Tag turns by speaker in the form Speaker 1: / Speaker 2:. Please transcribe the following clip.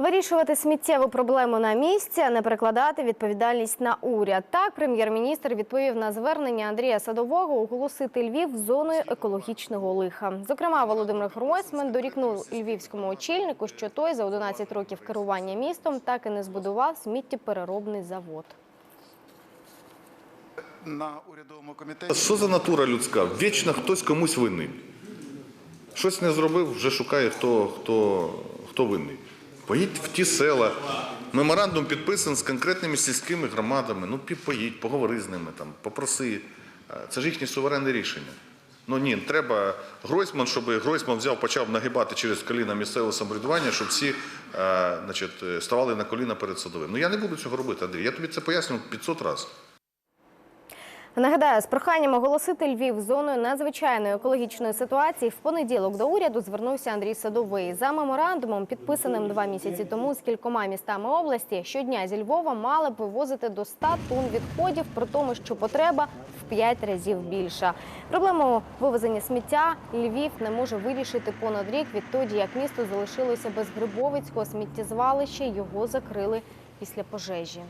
Speaker 1: Вирішувати сміттєву проблему на місці, а не перекладати відповідальність на уряд. Так, прем'єр-міністр відповів на звернення Андрія Садового оголосити Львів зоною екологічного лиха. Зокрема, Володимир Гройсман дорікнув львівському очільнику, що той за 11 років керування містом так і не збудував сміттєпереробний завод.
Speaker 2: на урядовому комітеті.
Speaker 3: Що за натура людська? Вічно хтось комусь винний. Щось не зробив, вже шукає, хто, хто, хто винний. Поїдь в ті села. Меморандум підписаний з конкретними сільськими громадами. Ну, поїдь, поговори з ними, там, попроси. Е, Це ж їхнє суверенне рішення. Ну ні, треба Гройсман, щоб Гройсман взяв, почав нагибати через коліна місцевого самоврядування, щоб всі е, значить, е, ставали на коліна перед садовим. Ну я не буду цього робити, Андрій. Я тобі це пояснював 500 разів.
Speaker 1: Нагадаю, з проханням оголосити Львів зоною надзвичайної екологічної ситуації в понеділок до уряду звернувся Андрій Садовий. За меморандумом, підписаним два місяці тому з кількома містами області, щодня зі Львова мали б вивозити до 100 тонн відходів, при тому, що потреба в 5 разів більша. Проблему вивезення сміття Львів не може вирішити понад рік відтоді, як місто залишилося без Грибовицького сміттєзвалища. Його закрили після пожежі.